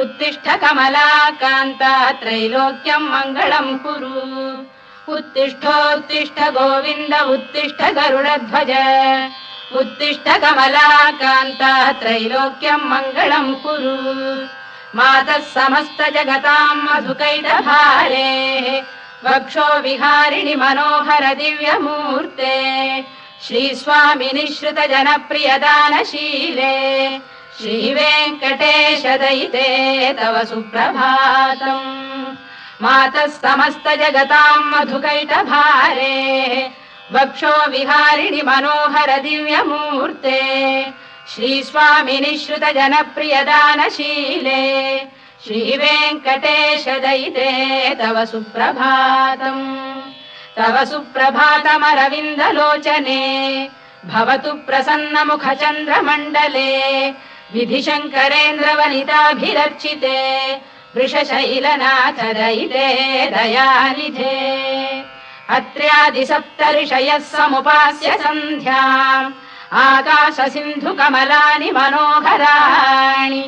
उत्तिष्ठ कमलाकान्ता त्रैलोक्यम् मङ्गलम् कुरु। उत्तिष्ठोत्तिष्ठ गोविन्द उत्तिष्ठ गरुडध्वज। उत्तिष्ठ कमलाकान्ता त्रैलोक्यम् मङ्गलम् कुरु। मातः समस्त जगताम् वक्षो विहारिणि मनोहर दिव्यमूर्ते। श्रीस्वामिनि श्रुत जनप्रियदानशीले श्रीवेङ्कटेश दयिते तव सुप्रभातम्। मातः समस्त जगताम् मधुकैटभारे वक्षो विहारिणि मनोहर दिव्यमूर्ते श्रीस्वामिनि श्रुत जनप्रियदानशीले श्रीवेङ्कटेश दयिते तव सुप्रभातम्। तव सुप्रभातमरविन्दलोचने भवतु प्रसन्नमुखचन्द्रमण्डले विधिशङ्करेन्द्रवनिताभिरर्चिते वृषशैलनाथ दयिते दयानिधे। अत्र्यादिसप्तऋषयः समुपास्य सन्ध्याम् आकाश सिन्धु कमलानि मनोहराणि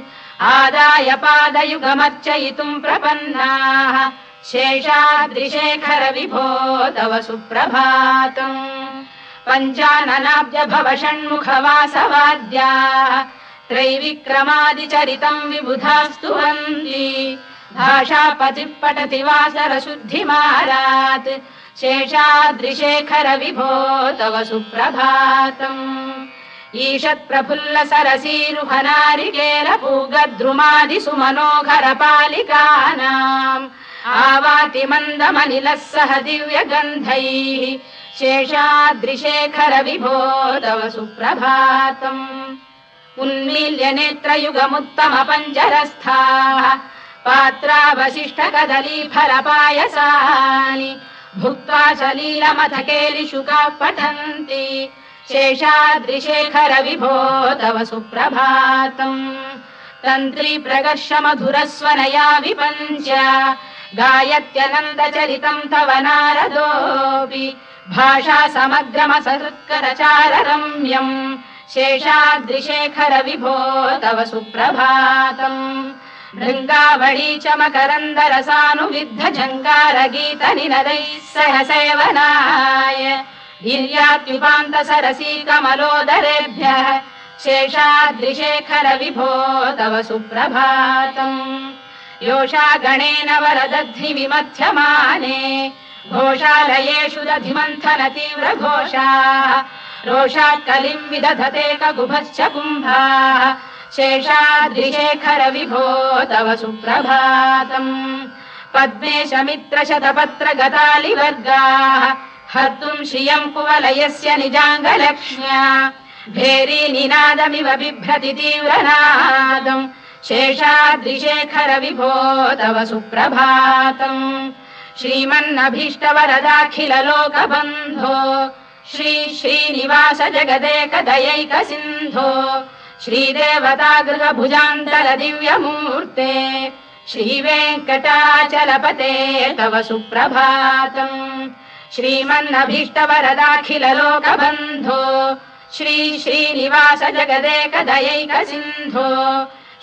आदाय पादयुगमर्चयितुम् प्रपन्नाः शेषाद्रिशेखर विभो तव सुप्रभातम्। पञ्चाननाब्ज भव षण्मुखवासवाद्याः त्रैविक्रमादिचरितम् विबुधास्तु वन्ति भाषापतिः पठति वासरशुद्धिमारात् शेषाद्रिशेखर विभो तव सुप्रभातम्। ईषत् प्रफुल्ल सरसीरुहनारिकेल पूगद्रुमादिसु मनोहर पालिकानाम् आवाति मन्दमनिलः सह दिव्यगन्धैः। शेषाद्रिशेखर विभो तव सुप्रभातम् उन्मील्य नेत्रयुगमुत्तम पञ्जरस्थाः पात्रावशिष्ट कदली फलपायसानि भुक्त्वा सलीलमथ केलिशुकाः पठन्ति शेषाद्रिशेखर विभो तव सुप्रभातम्। तन्त्री प्रकर्ष मधुरस्वनया विपञ्च गायत्यनन्दचरितम् तव नारदोऽपि भाषा समग्रमसकृत्करचार रम्यम् शेषाद्रिशेखर विभो तव सुप्रभातम्। भृङ्गावळी च मकरन्दरसानुविद्ध जङ्गार गीत निनदैः सह सेवनाय वीर्यात्युपान्त सरसी कमलोदरेभ्यः शेषाद्रिशेखर विभो तव सुप्रभातम्। योषा गणेन वरदध्नि विमथ्यमाने घोषालयेषु दधिमन्थन तीव्र रोषात् कलिम् विदधते कगुभश्च कुम्भाः। शेषाद्रिशेखर विभो तव सुप्रभातम्। पद्मेश मित्र शतपत्र गतालिवर्गाः हर्तुम् श्रियम् कुवलयस्य निजाङ्गलक्ष्म्या। भेरी निनादमिव बिभ्रति तीव्रनादम्। शेषाद्रिशेखर विभो तव सुप्रभातम्। श्रीमन्नभीष्टवरदाखिल लोकबन्धो श्री श्रीनिवास जगदेकदयैक सिन्धो श्रीदेवता गृहभुजान्तल दिव्यमूर्ते श्रीवेङ्कटाचलपते तव सुप्रभातम् श्रीमन्नभीष्टवरदाखिल लोकबन्धो श्री श्रीनिवास जगदेकदयैक सिन्धो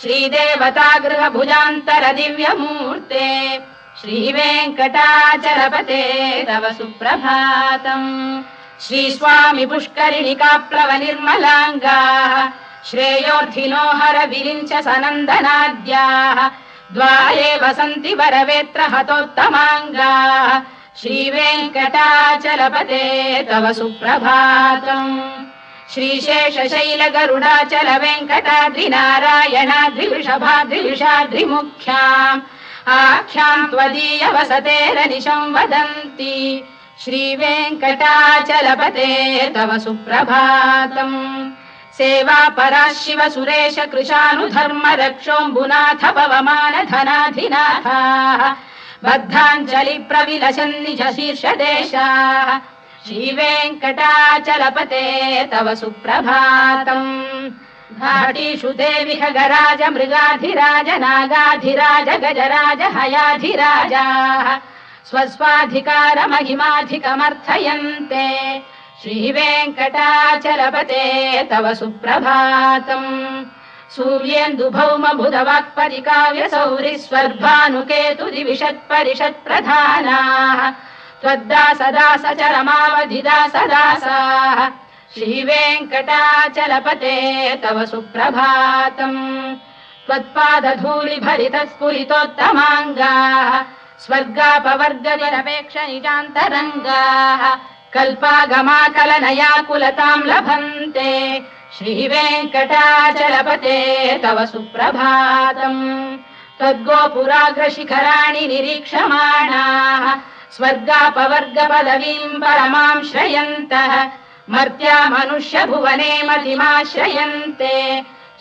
श्रीदेवता गृहभुजान्तर दिव्यमूर्ते श्रीवेङ्कटाचलपते तव सुप्रभातम् श्रीस्वामि निर्मलाङ्गाः श्रेयोर्थिनो हर विरिञ्च सनन्दनाद्याः द्वारे वसन्ति वरवेत्र हतोत्तमाङ्गाः श्रीवेङ्कटाचलपते तव सुप्रभातम्। श्रीशेषशैल गरुडाचल वेङ्कटाद्रिनारायणाद्रिवृषभाद्रिविषाद्रिमुख्याम् आख्याम् त्वदीय वसतेरनिशम् वदन्ति श्रीवेङ्कटाचलपते तव सुप्रभातम्। सेवा परा शिव सुरेश कृशानुधर्म रक्षोऽम्बुनाथ पवमान धनाधिनाथाः। बद्धाञ्जलि प्रविलसन् निज शीर्षदेशाः। श्रीवेङ्कटाचलपते तव सुप्रभातम्। घाटीषु देवि खगराज मृगाधिराज नागाधिराज गजराज हयाधिराजाः स्वस्वाधिकारमहिमाधिकमर्थयन्ते। श्रीवेङ्कटाचलपते तव सुप्रभातम्। सूर्येन्दुभौम बुधवाक्परि काव्य सौरि स्वर्भानुकेतु दिविषत्परिषत् प्रधानाः त्वद्दासदास चरमावधिदासदासाः श्रीवेङ्कटाचलपते तव सुप्रभातम्। त्वत्पादधूलि भरितः स्फुरितोत्तमाङ्गाः स्वर्गापवर्ग निरपेक्ष निजान्तरङ्गाः कल्पागमाकलनया कुलताम् लभन्ते श्रीवेङ्कटाचलपते तव सुप्रभातम् त्वद्गोपुराग्रशिखराणि निरीक्षमाणाः स्वर्गापवर्ग पदवीम् परमाम् श्रयन्तः मर्त्या मनुष्य भुवने मतिमाश्रयन्ते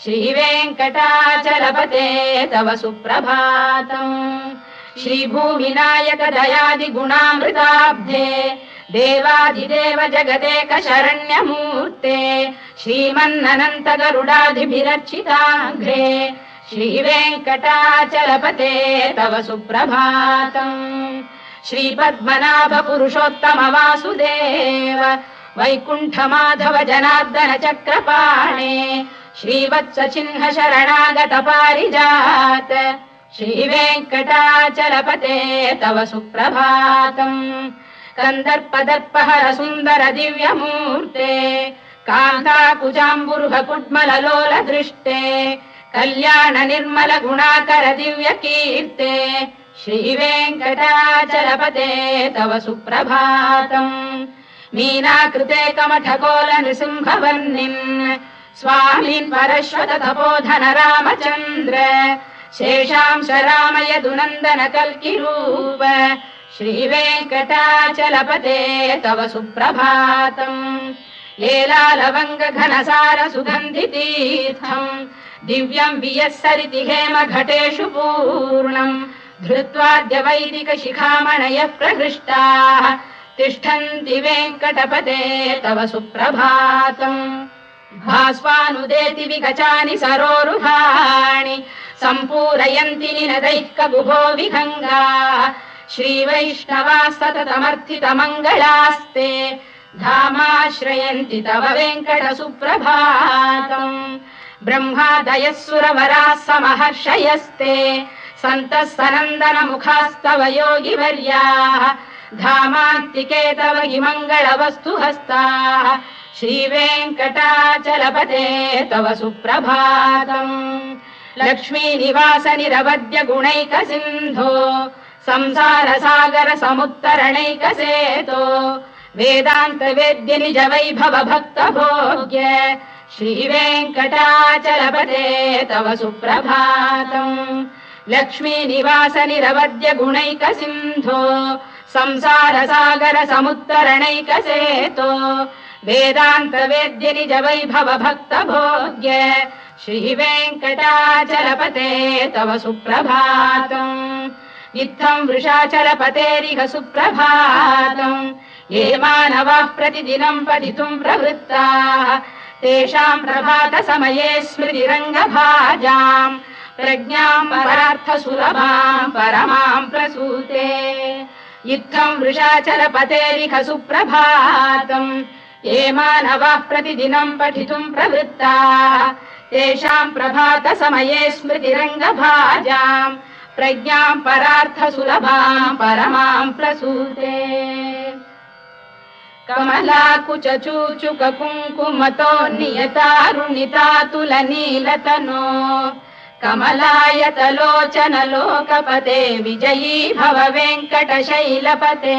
श्रीवेङ्कटाचलपते तव सुप्रभातम् श्रीभूमिनायक दयादिगुणामृताब्धे देवादिदेव जगदेक शरण्यमूर्ते श्रीमन्ननन्त गरुडादिभिरर्चिताघ्रे श्रीवेङ्कटाचलपते तव सुप्रभातम् श्रीपद्मनाभ पुरुषोत्तम वासुदेव वैकुण्ठ माधव जनार्दन चक्रपाणे श्रीवत्स चिह्न शरणागत पारिजात श्रीवेङ्कटाचलपते तव सुप्रभातम्। कन्दर्पदर्पहर सुन्दर दिव्यमूर्ते कान्ताकुजाम्बुरुह कुड्मललोल दृष्टे कल्याण निर्मल गुणाकर दिव्य कीर्ते श्रीवेङ्कटाचलपते तव सुप्रभातम्। मीनाकृते कमठकोल नृसिंहवर्णिन् स्वामीन् परश्वत तपोधन रामचन्द्र शेषांश रामयदुनन्दन कल्किरूप श्रीवेङ्कटाचलपते तव सुप्रभातम्। लेलालवङ्ग घनसार सुगन्धितीर्थम् दिव्यम् वियस्सरिति हेम घटेषु पूर्णम्। धृत्वाद्य वैदिक शिखामणयः प्रहृष्टाः। तिष्ठन्ति वेङ्कटपते तव सुप्रभातम्। भास्वानुदेति विगचानि सरोरुहाणि सम्पूरयन्ति निनदैः कबुभो विहङ्गाः श्रीवैष्णवा सततमर्थितमङ्गलास्ते धामाश्रयन्ति तव वेङ्कट सुप्रभातम् ब्रह्मादयः सुरवराः समहर्षयस्ते सन्तः सनन्दन मुखास्तव योगिवर्याः धामान्तिके तव हि मङ्गलवस्तु हस्ताः श्रीवेङ्कटाचलपते तव सुप्रभातम् लक्ष्मीनिवास निरवद्य गुणैक सिन्धो संसार सागर समुत्तरणैक सेतो वेदान्त वेद्य तव सुप्रभातम्। लक्ष्मीनिवास निरवद्य सिन्धो संसार सागर समुत्तरणैक श्रीवेङ्कटाचलपते तव सुप्रभातम् इत्थम् वृषाचलपतेरिह सुप्रभातम् ये मानवाः प्रतिदिनम् पठितुम् प्रवृत्ताः। तेषाम् प्रभात समये स्मृतिरङ्गभाजाम्। प्रज्ञाम् परार्थ सुलभाम् परमाम् प्रसूते। इत्थम् वृषाचलपतेरिह सुप्रभातम् ये मानवाः प्रतिदिनम् पठितुम् प्रवृत्ताः। तेषाम् प्रभात समये स्मृतिरङ्गभाजाम् प्रज्ञाम् परार्थ सुलभाम् परमाम् प्रसूते। कमलाकुच चूचुक कुङ्कुमतो नियतारुणितातुल नीलतनो कमलायतलोचन लोकपते विजयी भव वेङ्कटशैलपते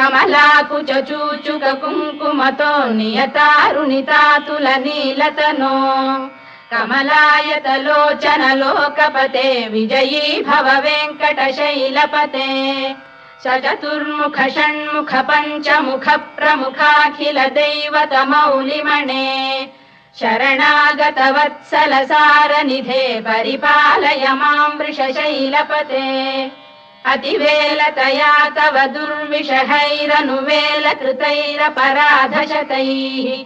चूचुक कुङ्कुमतो नियतारुणितातुल नीलतनो कमलायतलोचन लोकपते विजयी भव वेङ्कटशैलपते स चतुर्मुख षण्मुख पञ्चमुख प्रमुखाखिल दैवत मौलिमणे शरणागतवत्सलसारनिधे परिपालय माम् वृषशैलपते अतिवेलतया तव दुर्विषहैरनुवेलकृतैरपराधशतैः।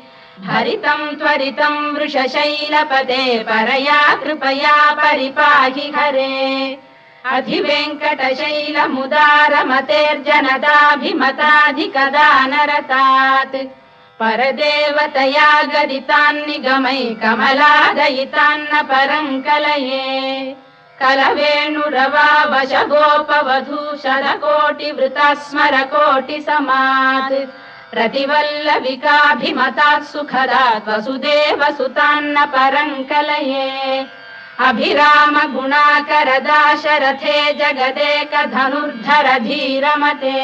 हरितम् त्वरितम् वृषशैलपते परया कृपया परिपाहि हरे। अधिवेङ्कटशैलमुदारमतेर्जनदाभिमताधिकदानरतात् परदेवतया गदितान्निगमै कमलादयितान्न परम् कलये गोपवधू शरकोटिवृता स्मर कोटिसमात् प्रतिवल्लविकाभिमतात् सुखदात् वसुदेव सुतान्न परम् कलये अभिराम गुणाकर दाशरथे धीरमते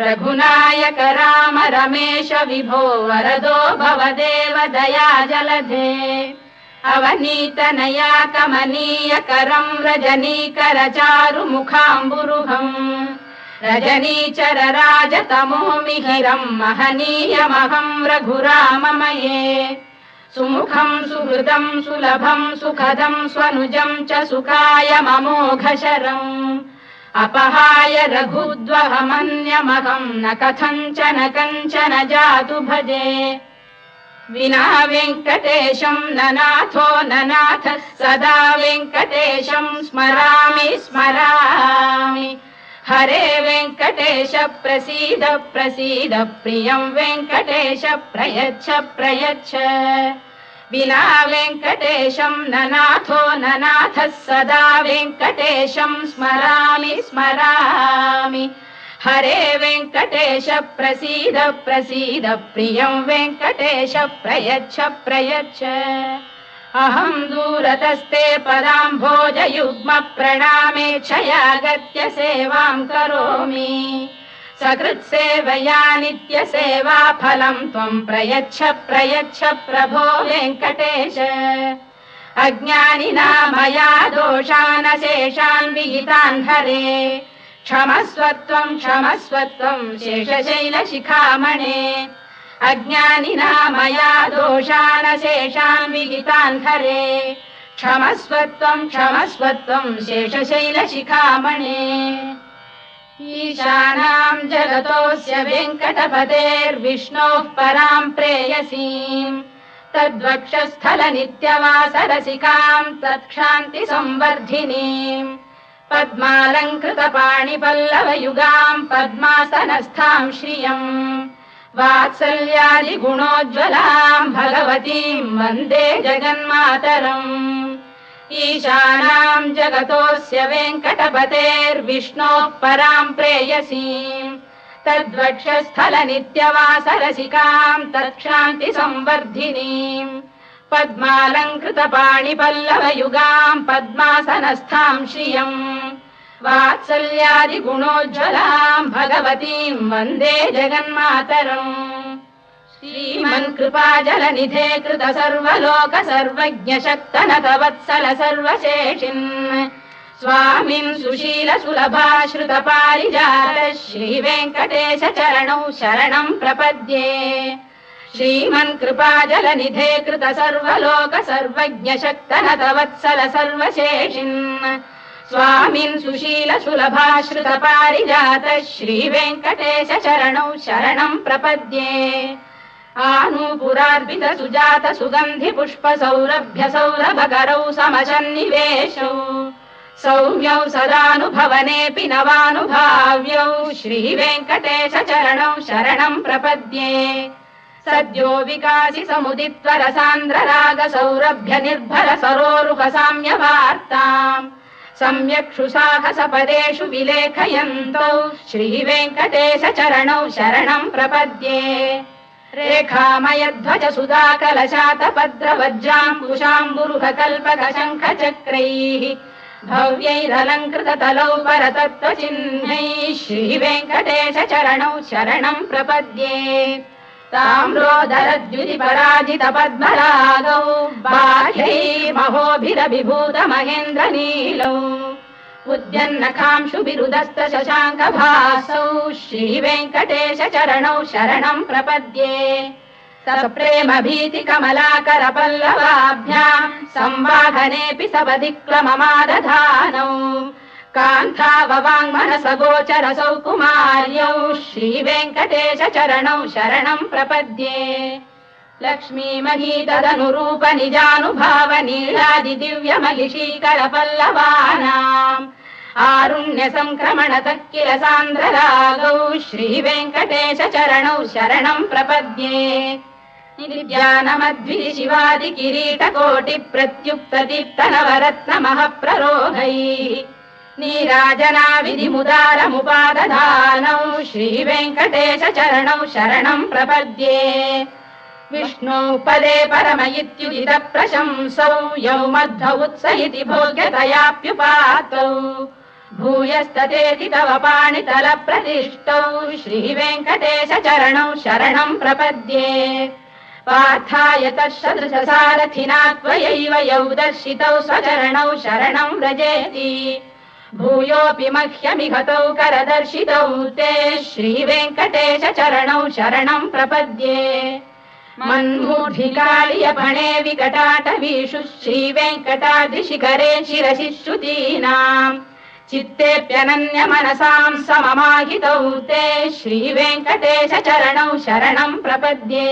रघुनायक राम रमेश विभो वरदो भवदेव दया जलधे अवनीतनया कमनीय करम् रजनीकर चारु मुखाम्बुरुहम् रजनीचर राजतमो मिहिरम् महनीयमहम् रघुराममये। सुमुखम् सुहृदम् सुलभम् सुखदम् स्वनुजम् च सुखाय ममोघशरम् अपहाय रघुद्वहमन्यमहम् न कथञ्चन कञ्चन जातु भजे विना वेङ्कटेशम् न नाथो न नाथः सदा वेङ्कटेशम् स्मरामि स्मरामि। हरे वेङ्कटेश प्रसीद प्रसीद प्रियम् वेङ्कटेश प्रयच्छ प्रयच्छ। विना वेङ्कटेशम् न नाथो न नाथः सदा वेङ्कटेशम् स्मरामि स्मरामि हरे वेङ्कटेश प्रसीद प्रसीद प्रियम् वेङ्कटेश प्रयच्छ प्रयच्छ। अहम् दूरतस्ते पदाम्भोजयुग्म प्रणामे क्षयागत्य सेवाम् करोमि। सकृत्सेवया नित्यसेवा फलम् त्वम् प्रयच्छ प्रयच्छ प्रभो वेङ्कटेश। अज्ञानिना मया दोषानशेषान् विहितान् हरे क्षमस्वत्वम् क्षमस्वत्वम् शेषशैलशिखामणे अज्ञानिना मया दोषानशेषान् विहितान् हरे क्षमस्वत्वम् क्षमस्वत्वम् शेषशैलशिखामणे ईशानाम् जगतोऽस्य वेङ्कटपतेर्विष्णोः पराम् प्रेयसीम्। तद्वक्षस्थल नित्यवासरसिकाम् तत्क्षान्ति संवर्धिनीम् पद्मालङ्कृत पाणिपल्लवयुगाम् पद्मासनस्थाम् श्रियम् वात्सल्यादिगुणोज्ज्वलाम् भगवतीम् वन्दे जगन्मातरम् ईशानाम् जगतोऽस्य वेङ्कटपतेर्विष्णोः पराम् प्रेयसीम् तद्वक्षस्थल नित्यवासरसिकाम् तत्क्षान्ति संवर्धिनीम् पद्मालङ्कृत पद्मासनस्थाम् श्रियम् वात्सल्यादिगुणोज्ज्वलाम् भगवतीम् वन्दे जगन्मातरम्। श्रीमन्कृपाजलनिधे कृत सर्वलोक सर्वज्ञ शक्तनत वत्सल सर्वशेषिन्। स्वामिन् सुशील सुलभाश्रुत पारिजात श्रीवेङ्कटेश चरणौ शरणम् प्रपद्ये। श्रीमन्कृपाजलनिधे कृत सर्वलोक सर्वज्ञ शक्तनत वत्सल सर्वशेषिन् स्वामिन् सुशील सुलभाश्रुत पारिजात श्रीवेङ्कटेश चरणौ शरणम् प्रपद्ये। आनूपुरार्पित सुजात सुगन्धि पुष्प सौरभ्य सौरभकरौ समसन्निवेशौ सौम्यौ सदानुभवनेऽपि नवानुभाव्यौ श्रीवेङ्कटेश चरणौ शरणम् प्रपद्ये। सद्यो विकासि समुदित्वर सान्द्र राग सौरभ्य निर्भर सरोरुह साम्यवार्ताम् सम्यक्षु साहसपदेषु विलेखयन्तौ श्रीवेङ्कटेश चरणौ शरणम् प्रपद्ये। रेखामयध्वज सुधा कलशातपद्रवज्राम्बुशाम्बुरुह कल्पक शङ्ख चक्रैः भव्यैरलङ्कृत तलौ परतत्त्वचिह्नैः श्रीवेङ्कटेश चरणौ शरणम् प्रपद्ये ताम्रोदरद्युति पराजित पद्मरागौ बाह्यै महोभिरभिभूत महेन्द्र नीलौ उद्यन्नखांशुभिरुदस्त शशाङ्क भासौ श्रीवेङ्कटेश चरणौ शरणम् प्रपद्ये प्रेम कमलाकर पल्लवाभ्याम् संवाहनेऽपि सपदिक्लममादधानौ कान्थाववाङ्मनस गोचरसौ कुमार्यौ श्रीवेङ्कटेश चरणौ शरणम् प्रपद्ये लक्ष्मीमही तदनुरूप निजानुभाव नीलादि दिव्य मलिशीकर पल्लवानाम् आरुण्य सङ्क्रमणतः किल सान्द्ररागौ श्रीवेङ्कटेश चरणौ शरणम् प्रपद्ये निद्यानमद्भि शिवादि किरीटकोटि प्रत्युक्त दीप्त नवरत्नमः प्ररोहैः नीराजना विधिमुदारमुपादधानौ श्रीवेङ्कटेश चरणौ शरणम् प्रपद्ये। विष्णौ पदे परम इत्युदित प्रशंसौ यौ मध्व उत्स इति भोग्यतयाप्युपातौ। भूयस्ततेति तव पाणितल प्रतिष्ठौ श्रीवेङ्कटेश चरणौ शरणम् प्रपद्ये। पार्थाय तत्सदृश सारथिना त्वयैव यौ दर्शितौ स्वचरणौ शरणम् व्रजेति भूयोऽपि मह्यमिहतौ करदर्शितौ ते श्रीवेङ्कटेश चरणौ शरणम् प्रपद्ये। मन्मूढिकालियपणे विकटाटवीषु श्रीवेङ्कटाद्रिशिखरे शिरसि श्रुतीनाम् चित्तेऽप्यनन्य मनसाम् सममाहितौ ते श्रीवेङ्कटेश चरणौ शरणम् प्रपद्ये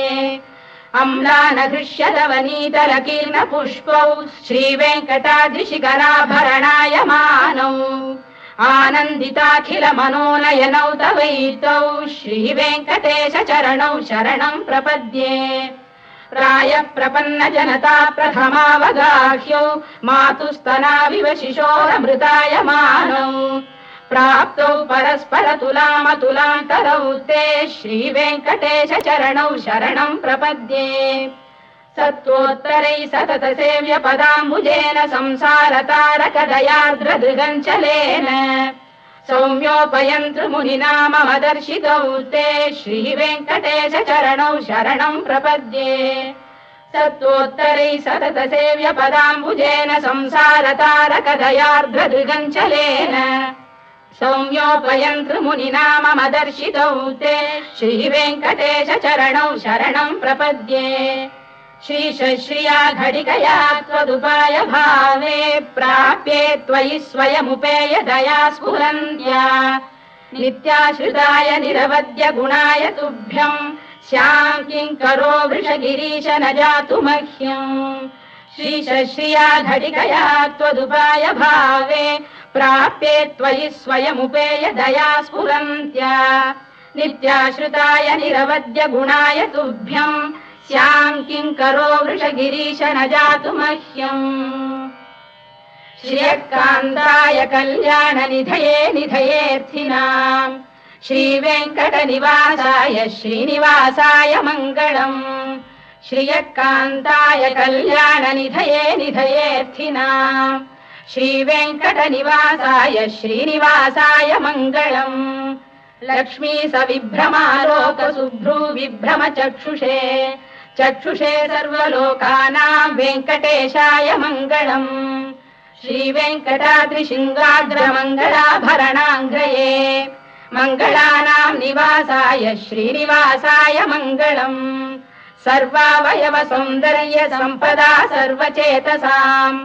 पुष्पौ श्रीवेङ्कटाद्रिशिखराभरणाय मानौ। आनन्दिताखिल मनोनयनौ तवैतौ श्रीवेङ्कटेश चरणौ शरणम् प्रपद्ये। प्रायः प्रपन्न जनता प्रथमावगाह्यौ मातुस्तनाविव शिशोरमृताय मानौ प्राप्तौ परस्पर तुलामतुलान्तरौ ते श्रीवेङ्कटेश चरणौ शरणम् प्रपद्ये। सत्त्वोत्तरै सतत सेव्य पदाम्बुजेन संसार ते श्रीवेङ्कटेश चरणौ शरणम् प्रपद्ये। सत्त्वोत्तरै सतत सेव्य पदाम्बुजेन संसार तारकदयार्द्रदृगञ्चलेन सौम्योपयन्तृमुनिना मम दर्शितौ ते श्रीवेङ्कटेश चरणौ शरणम् प्रपद्ये। श्रीश्रिया घटिकया त्वदुपाय भावे प्राप्ये त्वयि स्वयमुपेय दया स्फुरन्त्या नित्याश्रिताय निरवद्य गुणाय तुभ्यम् श्याम् किङ्करो वृषगिरीश न जातु मह्यम् श्रीश्रिया घटिकया त्वदुपाय भावे प्राप्ये त्वयि स्वयमुपेय दया स्फुरन्त्या। नित्याश्रिताय निरवद्य गुणाय तुभ्यम् स्याम् किङ्करो वृषगिरीश न जातु मह्यम्। श्रियकान्ताय कल्याणनिधये निधयेऽर्थिनाम्। श्रीवेङ्कटनिवासाय श्रीनिवासाय मङ्गलम्। श्रियकान्ताय कल्याणनिधये निधयेऽर्थिनाम् श्रीवेङ्कटनिवासाय श्रीनिवासाय मङ्गलम् लक्ष्मी सविभ्रमालोकसुभ्रू विभ्रम चक्षुषे सर्वलोकानाम् वेङ्कटेशाय मङ्गलम् श्रीवेङ्कटाद्रिशृङ्गाग्रमङ्गलाभरणाङ्ग्रये मङ्गलानाम् निवासाय श्रीनिवासाय मङ्गलम् सर्वावयव सौन्दर्य सम्पदा सर्वचेतसाम्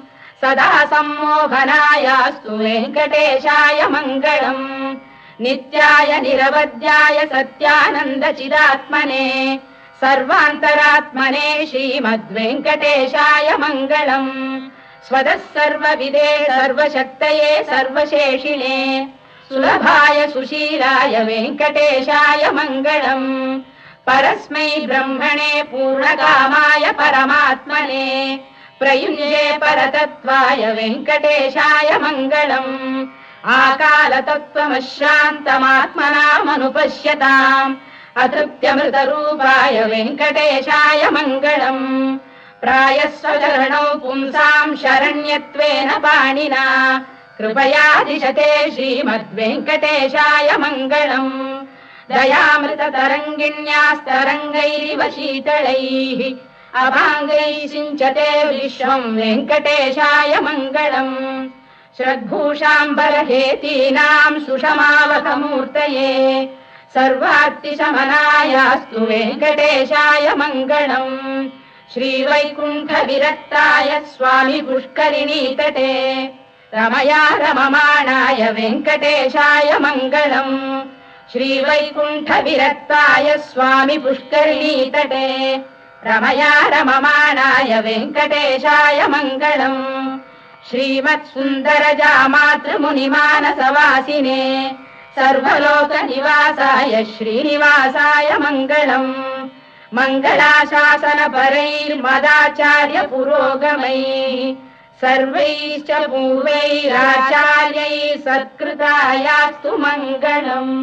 सदा सम्मोहनायास्तु वेङ्कटेशाय मङ्गलम्। नित्याय निरवध्याय सत्यानन्दचिदात्मने सर्वान्तरात्मने श्रीमद्वेङ्कटेशाय मङ्गलम्। स्वतः सर्वविदे सर्वशक्तये सर्वशेषिणे। सुलभाय सुशीलाय वेङ्कटेशाय मङ्गलम्। परस्मै ब्रह्मणे पूर्णकामाय परमात्मने प्रयुञ्जे परतत्त्वाय वेङ्कटेशाय मङ्गलम्। आकालतत्त्वमश्रान्तमात्मनामनुपश्यताम् अतृप्त्यमृतरूपाय वेङ्कटेशाय मङ्गलम्। प्रायस्वचरणौ पुंसाम् शरण्यत्वेन पाणिना। कृपया दिशते श्रीमद्वेङ्कटेशाय मङ्गलम्। दयामृततरङ्गिण्यास्तरङ्गैरिव शीतलैः अभाङ्गैः सिञ्चते विश्वम् वेङ्कटेशाय मङ्गलम्। श्रद्भूषाम्बरहेतीनाम् सुषमावकमूर्तये सर्वार्तिशमनायास्तु वेङ्कटेशाय मङ्गलम्। श्रीवैकुण्ठविरक्ताय स्वामि पुष्करिणीतटे रमया रममाणाय वेङ्कटेशाय मङ्गलम्। श्रीवैकुण्ठविरक्ताय स्वामि पुष्करिणीतटे रमया रममाणाय वेङ्कटेशाय मङ्गलम्। श्रीमत्सुन्दरजामातृमुनिमानसवासिने सर्वलोकनिवासाय श्रीनिवासाय मङ्गलम्। मङ्गलाशासनपरैर्मदाचार्य पुरोगमैः सर्वैश्च पूर्वैराचार्यैः सत्कृतायास्तु मङ्गलम्